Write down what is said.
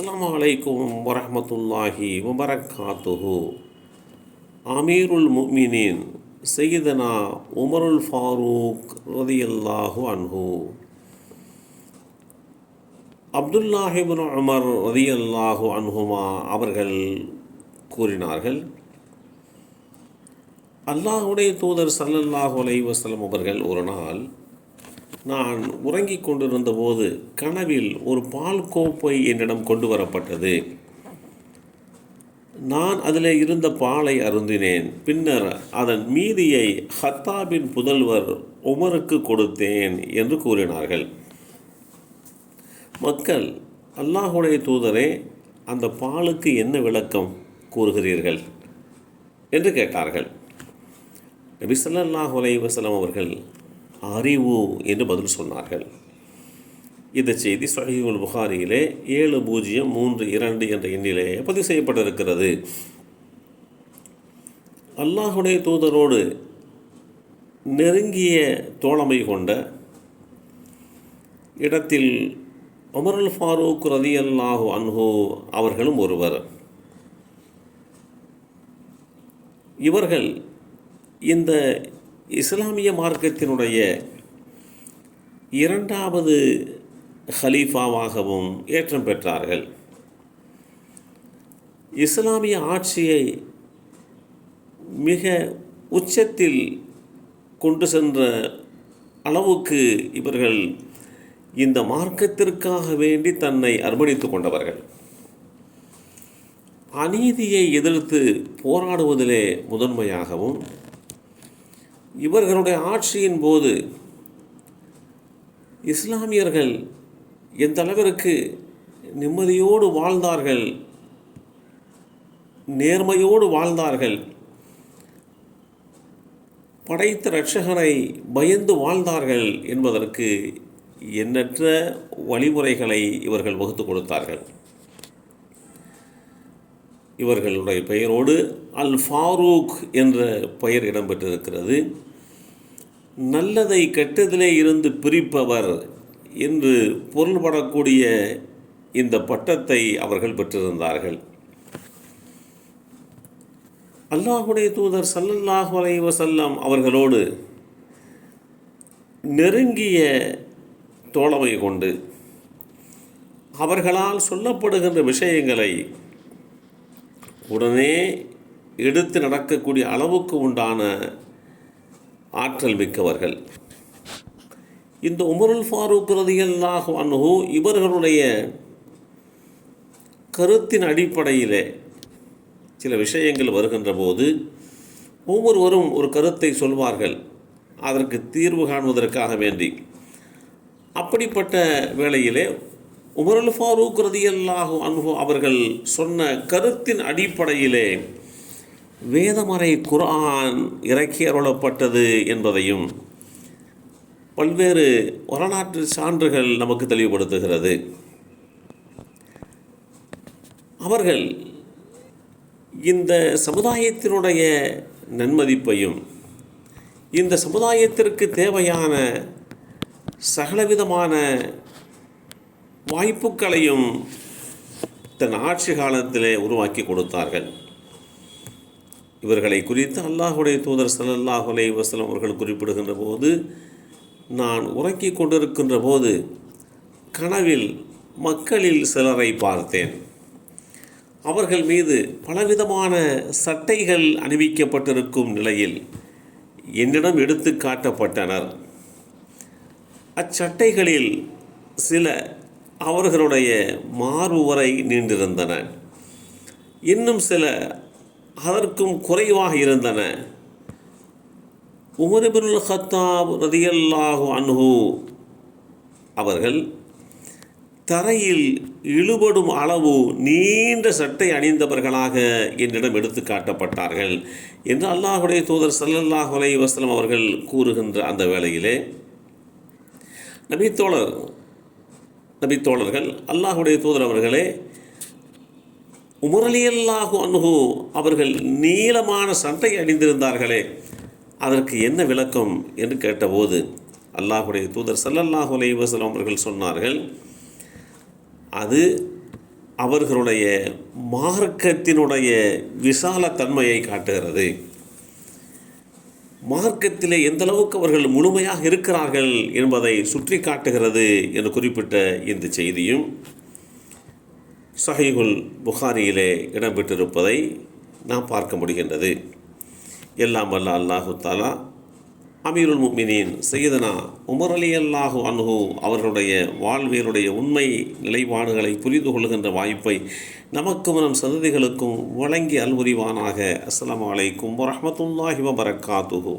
அஸ்லாம் வலைக்கும் வரமத்துல்லாஹி வபரக்காத்துஹு அமீருல் முமினின் செய்தனா உமருல் ஃபாரூக் ரதியல்லாஹு அன்ஹு. அப்துல்லாஹிபின் உமர் ரதியல்லாஹு அன்ஹுமா அவர்கள் கூறினார்கள் அல்லாஹுடைய தூதர் சல்லல்லாஹு அலைஹி வஸல்லம் அவர்கள் ஒரு நாள் நான் உறங்கிக் கொண்டிருந்த போது கனவில் ஒரு பால் கோப்பை என்னிடம் கொண்டு வரப்பட்டது. நான் அதில் இருந்த பாலை அருந்தினேன். பின்னர் அதன் மீதியை ஹத்தாபின் புதல்வர் உமருக்கு கொடுத்தேன் என்று கூறினார்கள். மக்கள் அல்லாஹுடைய தூதரே அந்த பாலுக்கு என்ன விளக்கம் கூறுகிறீர்கள்? என்று கேட்டார்கள். நபி ஸல்லல்லாஹு அலைஹி அவர்கள் அறிவு என்று பதில் சொன்னார்கள். இந்த செய்தி சஹீஹுல் புகாரியிலே ஏழு பூஜ்ஜியம் மூன்று இரண்டு என்ற எண்ணிலே பதிவு செய்யப்பட்டிருக்கிறது. அல்லாஹுடைய தூதரோடு நெருங்கிய தோழமை கொண்ட இடத்தில் உமருல் ஃபாரூக் ரதி அல்லாஹு அன்ஹு அவர்களும் ஒருவர். இவர்கள் இந்த இஸ்லாமிய மார்க்கத்தினுடைய இரண்டாவது ஹலீஃபாவாகவும் ஏற்றம் பெற்றார்கள். இஸ்லாமிய ஆட்சியை மிக உச்சத்தில் கொண்டு சென்ற அளவுக்கு இவர்கள் இந்த மார்க்கத்திற்காக வேண்டி தன்னை அர்ப்பணித்து கொண்டவர்கள். அநீதியை எதிர்த்து போராடுவதிலே முதன்மையாகவும் இவர்களுடைய ஆட்சியின் போது இஸ்லாமியர்கள் எந்த அளவிற்கு நிம்மதியோடு வாழ்ந்தார்கள் நேர்மையோடு வாழ்ந்தார்கள் படைத்த ரட்சகனை பயந்து வாழ்ந்தார்கள் என்பதற்கு எண்ணற்ற வழிமுறைகளை இவர்கள் வகுத்து கொடுத்தார்கள். இவர்களுடைய பெயரோடு அல் ஃபாரூக் என்ற பெயர் இடம்பெற்றிருக்கிறது. நல்லதை கெட்டதிலே இருந்து பிரிப்பவர் என்று பொருள்படக்கூடிய இந்த பட்டத்தை அவர்கள் பெற்றிருந்தார்கள். அல்லாஹுடைய தூதர் சல்லல்லாஹு அலைஹி அவர்களோடு நெருங்கிய தோழமை கொண்டு அவர்களால் சொல்லப்படுகின்ற விஷயங்களை உடனே எடுத்து நடக்கக்கூடிய அளவுக்கு உண்டான ஆற்றல் மிக்கவர்கள். இந்த உமருல் ஃபாரூக் ரதியல்லாஹு அன்ஹு இவர்களுடைய கருத்தின் அடிப்படையிலே சில விஷயங்கள் வருகின்ற போது ஒவ்வொருவரும் ஒரு கருத்தை சொல்வார்கள். அதற்கு தீர்வு காண்பதற்காக வேண்டி. அப்படிப்பட்ட வேளையிலே உமருல் ஃபாரூக் ரதியல்லாஹு அன்ஹு அவர்கள் சொன்ன கருத்தின் அடிப்படையிலே வேதமறை குர்ஆன் இறக்கி அருளப்பட்டது என்பதையும் பல்வேறு வரலாற்று சான்றுகள் நமக்கு தெளிவுபடுத்துகிறது. அவர்கள் இந்த சமுதாயத்தினுடைய நன்மதிப்பையும் இந்த சமுதாயத்திற்கு தேவையான சகலவிதமான வாய்ப்புகளையும் தன் ஆட்சி காலத்திலே உருவாக்கி கொடுத்தார்கள். இவர்களை குறித்து அல்லாஹுடைய தூதர் சல்லல்லாஹ் அலை வசலம் அவர்கள் குறிப்பிடுகின்ற போது நான் உறக்கி கொண்டிருக்கின்ற போது கனவில் மக்களில் சிலரை பார்த்தேன். அவர்கள் மீது பலவிதமான சட்டைகள் அணிவிக்கப்பட்டிருக்கும் நிலையில் என்னிடம் எடுத்து காட்டப்பட்டனர். அச்சட்டைகளில் சில அவர்களுடைய மார்பு வரை நீண்டிருந்தன. இன்னும் சில அதற்கும் குறைவாக இருந்தன. உமரிபுல் ஹத்தாப் ரதியல்லாஹு அன்ஹு அவர்கள் தரையில் இழுபடும் அளவு நீண்ட சட்டை அணிந்தவர்களாக என்னிடம் எடுத்து காட்டப்பட்டார்கள் என்று அல்லாஹுடைய தூதர் சல்லல்லாஹ் அலை வஸ்லம் அவர்கள் கூறுகின்ற அந்த வேளையிலே நபித்தோழர் நபித்தோழர்கள் அல்லாஹுடைய தூதர் அவர்களே உமரலியல்லாஹு அன்ஹு அவர்கள் நீளமான சட்டை அணிந்திருந்தார்களே அதற்கு என்ன விளக்கம் என்று கேட்டபோது அல்லாஹுடைய தூதர் சல்லல்லாஹு அலைஹி அவர்கள் சொன்னார்கள் அது அவர்களுடைய மார்க்கத்தினுடைய விசாலத்தன்மையை காட்டுகிறது. மார்க்கத்திலே எந்த அளவுக்கு அவர்கள் முழுமையாக இருக்கிறார்கள் என்பதை சுற்றி காட்டுகிறது என்று குறிப்பிட்ட இந்த செய்தியும் சஹீகுல் புகாரியிலே இடம்பெற்றிருப்பதை நாம் பார்க்க முடிகின்றது. எல்லாம் வல்ல அல்லாஹு தாலா அமீருல் முமினின் செய்தனா உமர் அலி அல்லாஹு அன்ஹு அவர்களுடைய வாழ்வியலுடைய உண்மை நிலைப்பாடுகளை புரிந்து கொள்கின்ற வாய்ப்பை நமக்கும் நம் சந்ததிகளுக்கும் வழங்கி அல்புரிவானாக அஸ்லாம் அலைக்கும் வரமத்துல்லாஹி வபரகாத்துஹு